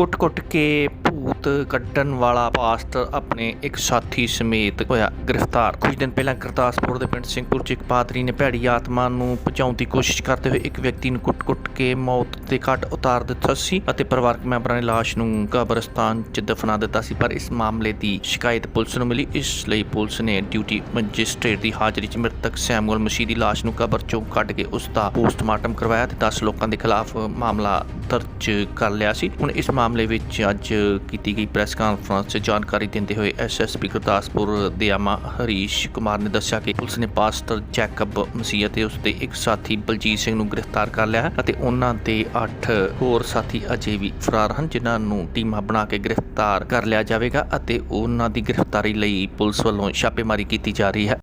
ਕੁੱਟ-ਕੁੱਟ ਕੇ ਭੂਤ ਕੱਢਣ ਵਾਲਾ ਪਾਸਟਰ ਆਪਣੇ ਇੱਕ ਸਾਥੀ ਸਮੇਤ ਹੋਇਆ ਗ੍ਰਿਫਤਾਰ। ਕੁਝ ਦਿਨ ਪਹਿਲਾਂ ਗੁਰਦਾਸਪੁਰ ਦੇ ਪਿੰਡ ਸਿੰਘਪੁਰ 'ਚ ਇੱਕ ਪਾਦਰੀ ਨੇ ਭੈੜੀ ਆਤਮਾ ਨੂੰ ਪਹੁੰਚਾਉਣ ਦੀ ਕੋਸ਼ਿਸ਼ ਕਰਦੇ ਹੋਏ ਇੱਕ ਵਿਅਕਤੀ ਨੂੰ ਕੁੱਟ-ਕੁੱਟ ਕੇ ਮੌਤ ਦੇ ਘਾਟ ਉਤਾਰ ਦਿੱਤਾ ਸੀ ਅਤੇ ਪਰਿਵਾਰਕ ਮੈਂਬਰਾਂ ਨੇ ਲਾਸ਼ ਨੂੰ ਕਬਰਸਤਾਨ 'ਚ ਦਫਨਾ ਦਿੱਤਾ ਸੀ। ਪਰ ਇਸ ਮਾਮਲੇ ਦੀ ਸ਼ਿਕਾਇਤ ਪੁਲਿਸ ਨੂੰ ਮਿਲੀ। ਇਸ ਲਈ ਪੁਲਿਸ ਨੇ ਡਿਊਟੀ ਮੈਜਿਸਟ੍ਰੇਟ ਦੀ ਹਾਜ਼ਰੀ 'ਚ ਮ੍ਰਿਤਕ ਸੈਮੂਅਲ ਮਸੀਹ ਦੀ ਲਾਸ਼ ਨੂੰ ਕਬਰ 'ਚੋਂ ਕੱਢ ਕੇ ਉਸ ਦਾ ਪੋਸਟਮਾਰਟਮ ਕਰਵਾਇਆ ਤੇ 10 ਲੋਕਾਂ ਦੇ ਖਿਲਾਫ ਮਾਮਲਾ ਦਰਜ ਕਰ ਲਿਆ ਸੀ। ਹੁਣ ਇਸ ਮਾਮਲੇ ਵਿੱਚ ਅੱਜ ਕੀਤੀ ਗਈ ਪ੍ਰੈਸ ਕਾਨਫਰੰਸ 'ਚ ਜਾਣਕਾਰੀ ਦਿੰਦੇ ਹੋਏ ਐਸਐਸਪੀ ਗੁਰਦਾਸਪੁਰ ਦੇ ਆਮਾ ਹਰੀਸ਼ ਕੁਮਾਰ ਨੇ ਦੱਸਿਆ ਕਿ ਪੁਲਿਸ ਨੇ ਪਾਸਟਰ ਜੈਕਬ ਮਸੀਹ ਅਤੇ ਉਸ ਦੇ ਇੱਕ ਸਾਥੀ ਬਲਜੀਤ ਸਿੰਘ ਨੂੰ ਗ੍ਰਿਫਤਾਰ ਕਰ ਲਿਆ ਹੈ ਅਤੇ ਉਹਨਾਂ ਦੇ 8 ਹੋਰ ਸਾਥੀ ਅਜੇ ਵੀ ਫਰਾਰ ਹਨ, ਜਿਨ੍ਹਾਂ ਨੂੰ ਟੀਮਾਂ ਬਣਾ ਕੇ ਗ੍ਰਿਫਤਾਰ ਕਰ ਲਿਆ ਜਾਵੇਗਾ ਅਤੇ ਉਹਨਾਂ ਦੀ ਗ੍ਰਿਫਤਾਰੀ ਲਈ ਪੁਲਿਸ ਵੱਲੋਂ ਛਾਪੇਮਾਰੀ ਕੀਤੀ ਜਾ ਰਹੀ ਹੈ।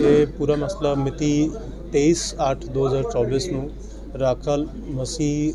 ਇਹ ਪੂਰਾ ਮਸਲਾ ਮਿਤੀ 23/8/2024 ਨੂੰ ਰਾਕਲ ਮਸੀਹ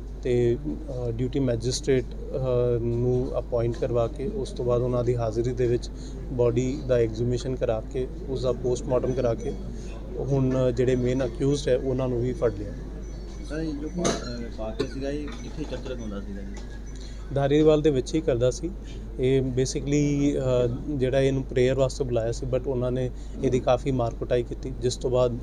ਤੇ ਡਿਊਟੀ ਮੈਜਿਸਟ੍ਰੇਟ ਨੂੰ ਅਪਾਇੰਟ ਕਰਵਾ ਕੇ, ਉਸ ਤੋਂ ਬਾਅਦ ਉਹਨਾਂ ਦੀ ਹਾਜ਼ਰੀ ਦੇ ਵਿੱਚ ਬਾਡੀ ਦਾ ਐਗਜੀਮਿਸ਼ਨ ਕਰਾ ਕੇ, ਉਸ ਦਾ ਪੋਸਟਮਾਰਟਮ ਕਰਾ ਕੇ, ਹੁਣ ਜਿਹੜੇ ਮੇਨ ਅਕਿਊਜ਼ਡ ਹੈ, ਉਹਨਾਂ ਨੂੰ ਵੀ ਫੜ ਲਿਆ। ਸਰ ਜੋ ਪਾ- ਸੀਗਾ, ਇਹ ਕਿੱਥੇ ਚਰਚ ਲਗਾਉਂਦਾ ਸੀਗਾ ਜੀ? ਧਾਰੀਵਾਲ ਦੇ ਵਿੱਚ ਹੀ ਕਰਦਾ ਸੀ ਇਹ ਬੇਸਿਕਲੀ ਜਿਹੜਾ ਇਹਨੂੰ ਪ੍ਰੇਅਰ ਵਾਸਤੇ ਬੁਲਾਇਆ ਸੀ ਬਟ ਉਹਨਾਂ ਨੇ ਇਹਦੀ ਕਾਫੀ ਮਾਰ ਕੁਟਾਈ ਕੀਤੀ ਜਿਸ ਤੋਂ ਬਾਅਦ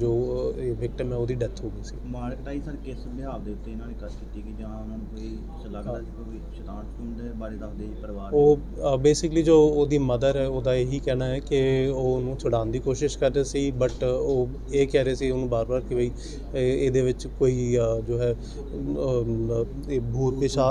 ਜੋ ਇਹ ਵਿਕਟਮ ਹੈ ਉਹਦੀ ਡੈਥ ਹੋ ਗਈ ਸੀ ਮਾਰਕਟਾਈ ਸਰ ਕਿਸ ਵਿਹਾਰ ਦੇ ਉੱਤੇ ਇਹਨਾਂ ਨੇ ਕਸ ਕੀਤੀ ਕਿ ਜਾਂ ਉਹਨਾਂ ਨੂੰ ਕੋਈ ਲੱਗਦਾ ਕੋਈ ਸ਼ੈਤਾਨ ਸ਼ਤੂਨ ਦੇ ਬਾਰੇ ਦੱਸਦੇ ਪਰਿਵਾਰ? ਉਹ ਬੇਸਿਕਲੀ ਜੋ ਉਹਦੀ ਮਦਰ ਹੈ ਉਹਦਾ ਇਹੀ ਕਹਿਣਾ ਹੈ ਕਿ ਉਹ ਉਹਨੂੰ ਛੁਡਾਉਣ ਦੀ ਕੋਸ਼ਿਸ਼ ਕਰ ਰਹੇ ਸੀ ਬਟ ਉਹ ਇਹ ਕਹਿ ਰਹੇ ਸੀ ਉਹਨੂੰ ਬਾਰ-ਬਾਰ ਕਿ ਇਹ- ਇਹਦੇ ਵਿੱਚ ਕੋਈ ਜੋ ਹੈ ਇਹ ਭੂਤ ਪਿਸ਼ਾ